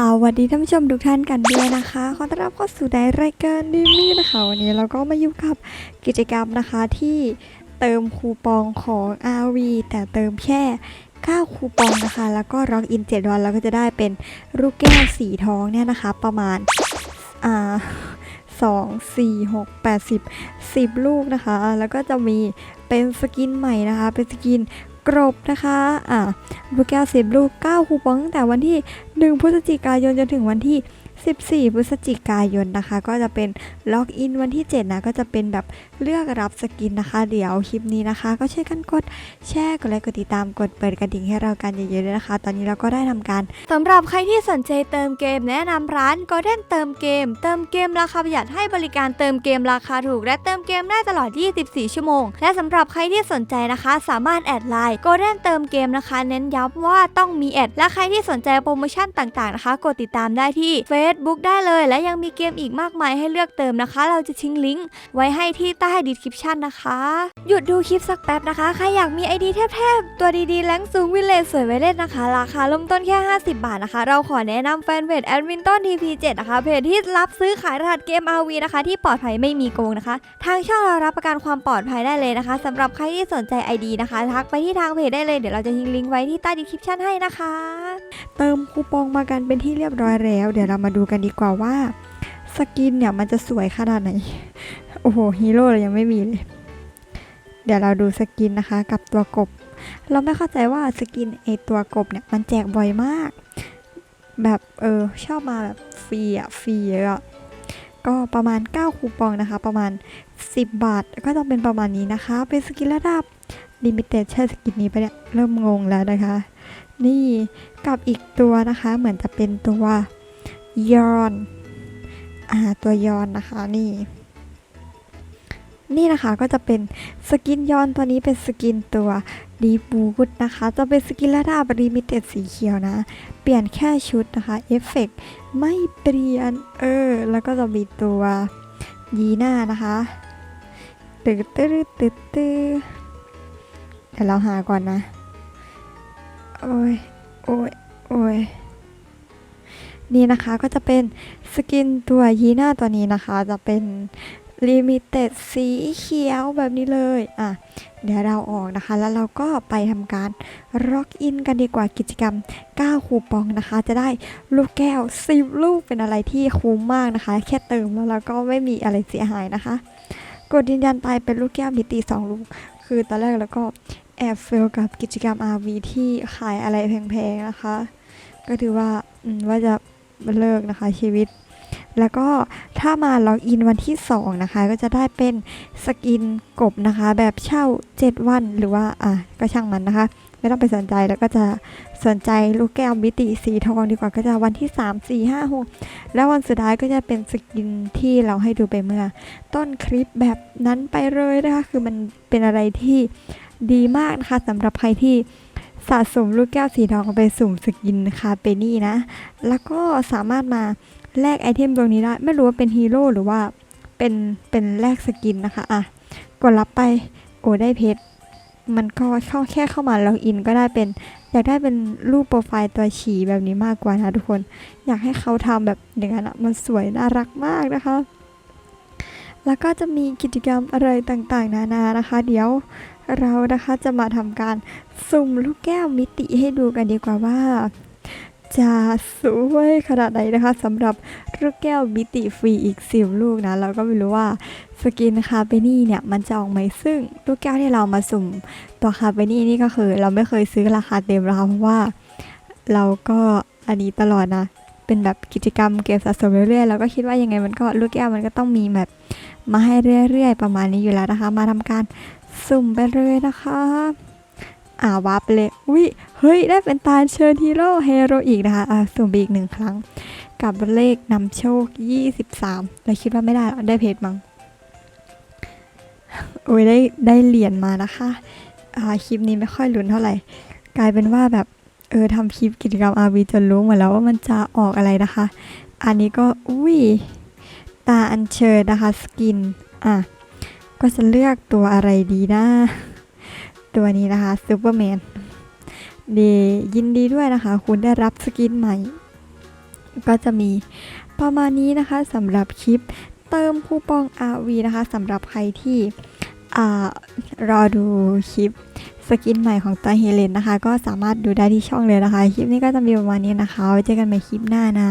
สวัสดีท่านผู้ชมทุกท่านกันด้วยนะคะ ขอต้อนรับเข้าสู่ในรายการดิมี่นะคะ วันนี้เราก็มาอยู่กับกิจกรรมนะคะที่เติมคูปองของ RV แต่เติมแค่ 9 คูปองนะคะ แล้วก็ล็อกอิน 7 วันเราก็จะได้เป็นลูกแก้วสีทองเนี่ยนะคะ ประมาณอ่า2 4 6 8 10 10ลูกนะคะ แล้วก็จะมีเป็นสกินใหม่นะคะ เป็นสกิน กรบนะคะอ่าลูกแก้วสิบลูก9คูปองตั้งแต่วันที่ 1 พฤศจิกายนจนถึงวันที่ 14 พฤศจิกายนนะคะ ก็จะเป็นล็อกอินวันที่ 7 นะ ก็จะเป็นแบบเลือกรับสกินนะคะ เดี๋ยวคลิปนี้นะคะ ก็ช่วยกันกดแชร์กดไลค์กดติดตามกดเปิดกระดิ่งให้เรากันเยอะๆด้วยนะคะ ตอนนี้เราก็ได้ทำการสำหรับใครที่สนใจเติมเกมแนะนำร้าน Golden เติมเกม เติมเกมราคาประหยัดให้บริการเติมเกมราคาถูก และเติมเกมได้ตลอด 24 ชั่วโมง และสำหรับใครที่สนใจนะคะ สามารถแอดไลน์ Golden เติมเกมนะคะ เน้นย้ำว่าต้องมีแอดและใครที่สนใจโปรโมชั่นต่างๆนะคะ กดติดตามได้ที่ Facebook ได้เลย และยังมีเกมอีกมากมายให้เลือกเติมนะคะ เราจะทิ้งลิงก์ไว้ให้ที่ใต้ดีสคริปชันนะคะ หยุดดูคลิปสักแป๊บนะคะ ใครอยากมีไอดีเทพๆ ตัวดีๆ แรงสูงวิเลจสวยไว้เล่นนะคะ ราคาเริ่มต้นแค่ 50 บาทนะคะ เราขอแนะนำแฟนเพจแอดมินต้น TP7 นะคะเพจที่รับซื้อขายรหัสเกม RV นะคะที่ปลอดภัยไม่มีโกงนะคะ ทางช่องเรารับประกันความปลอดภัยได้เลยนะคะสำหรับใครที่สนใจ ID นะคะทักไปที่ทางเพจได้เลยเดี๋ยวเราจะทิ้งลิงก์ไว้ที่ใต้ดีสคริปชันให้นะคะ เติมคูปองมากันเป็นที่เรียบร้อยแล้ว เดี๋ยวเรามาดูกันดีกว่าว่าสกินเนี่ยมันจะสวยขนาดไหน โอ้โหฮีโร่เรายังไม่มีเลย เดี๋ยวเราดูสกินนะคะกับตัวกบ เราไม่เข้าใจว่าสกินไอตัวกบเนี่ยมันแจกบ่อยมาก แบบเออชอบมาแบบฟรีอะฟรีเยอะอะก็ประมาณ 9 คูปองนะคะ ประมาณ 10 บาท ก็ต้องเป็นประมาณนี้นะคะ เป็นสกินระดับลิมิเต็ดใช่สกินนี้ปะเนี่ย เริ่มงงแล้วนะคะ นี่กับอีกตัวนะคะ เหมือนจะเป็นตัว ยอนอ่าตัวยอนนะคะนี่ นี่นะคะก็จะเป็นสกินยอนตัวนี้เป็นสกินตัวดีบูดนะคะ จะเป็นสกินระดับลิมิเต็ดสีเขียวนะ เปลี่ยนแค่ชุดนะคะเอฟเฟกไม่เปลี่ยนเออ แล้วก็จะมีตัวยีน่านะคะตึ๊ดตึ๊ดตึ๊ดตึ๊ดเดี๋ยวเราหาก่อนนะ โอ้ย โอ้ย โอ้ย นี่นะคะก็จะเป็นสกินตัวยีน่าตัวนี้นะคะ จะเป็นลิมิเต็ดสีเขียวแบบนี้เลย อะ เดี๋ยวเราออกนะคะ แล้วเราก็ไปทำการล็อกอินกันดีกว่ากิจกรรม 9 คูปองนะคะ จะได้ลูกแก้ว 10 ลูกเป็นอะไรที่คุ้มมากนะคะ แค่เติมแล้วเราก็ไม่มีอะไรเสียหายนะคะ กดยืนยันไปเป็นลูกแก้วมิติ 2 ลูก คือตอนแรกแล้วก็แอบเฟลกับกิจกรรม RV ที่ขายอะไรแพงๆนะคะ ก็ถือว่าว่าจะ เลิกนะคะชีวิต แล้วก็ถ้ามาล็อกอินวันที่ 2 นะคะ ก็จะได้เป็นสกินกบนะคะ แบบเช่า 7 วันหรือว่าอะก็ช่างมันนะคะ ไม่ต้องไปสนใจแล้วก็จะสนใจลูกแก้วมิติสีทองดีกว่าก็จะวันที่ 3 4 5 6 แล้ววันสุดท้ายก็จะเป็นสกินที่เราให้ดูไปเมื่อ ต้นคลิปแบบนั้นไปเลยนะคะ คือมันเป็นอะไรที่ดีมากนะคะสำหรับใครที่ สะสมลูกแก้วสีทองไปสุ่มสกินคาเปนี่นะ แล้วก็สามารถมาแลกไอเทมตรงนี้ได้ ไม่รู้ว่าเป็นฮีโร่หรือว่าเป็นเป็นแลกสกินนะคะ อะ กดรับไป โอ้ได้เพชร มันก็เข้าแค่เข้ามาล็อกอินก็ได้เป็น อยากได้เป็นรูปโปรไฟล์ตัวฉี่แบบนี้มากกว่านะทุกคน อยากให้เขาทำแบบอย่างนั้นอะมันสวยน่ารักมากนะคะ แล้วก็จะมีกิจกรรมอะไรต่างๆ นานานะคะ เดี๋ยวเรานะคะจะมาทำการสุ่มลูกแก้วมิติให้ดูกันดีกว่าว่า จะสวยขนาดไหนนะคะสำหรับลูกแก้วมิติฟรีอีกสิบลูกนะเราก็ไม่รู้ว่าสกินคาเปนี่เนี่ยมันจะออกไหมซึ่งลูกแก้วที่เรามาสุ่มตัวคาเปนี่นี่ก็คือ เราไม่เคยซื้อราคาเต็มนะคะเพราะว่า เราก็อันนี้ตลอดนะ เป็นแบบกิจกรรมเก็บสะสมเรื่อยๆ แล้วก็คิดว่ายังไงมันก็ลูกแก้วมันก็ต้องมีแบบมาให้เรื่อยๆ ประมาณนี้อยู่แล้วนะคะ มาทำการสุ่มไปเลยนะคะ อ่าวับเลยอุ้ยเฮ้ย ได้เป็นตาเชิญฮีโร่เฮโรอีกนะคะ อ่าสุ่มไปอีกหนึ่งครั้ง กับเลขนำโชค 23เราคิดว่าไม่ได้ได้เพจมั้งโอ้ยได้ได้เหรียญมานะคะ อ่าคลิปนี้ไม่ค่อยลุ้นเท่าไหร่ กลายเป็นว่าแบบ ออทำคลิปกิจกรรม RV จนรู้หมดแล้วว่ามันจะออกอะไรนะคะ อันนี้ก็อุ้ยตาอัญเชิญนะคะสกินอะก็จะเลือกตัวอะไรดีนะ ตัวนี้นะคะซูเปอร์แมนดียินดีด้วยนะคะ คุณได้รับสกินใหม่ ก็จะมีประมาณนี้นะคะสำหรับคลิปเติมคูปอง RV นะคะสำหรับใครที่ รอดูคลิปสกินใหม่ของตาเฮเลนนะคะ ก็สามารถดูได้ที่ช่องเลยนะคะ คลิปนี้ก็จะมีประมาณนี้นะคะไว้เจอกันใหม่คลิปหน้านะ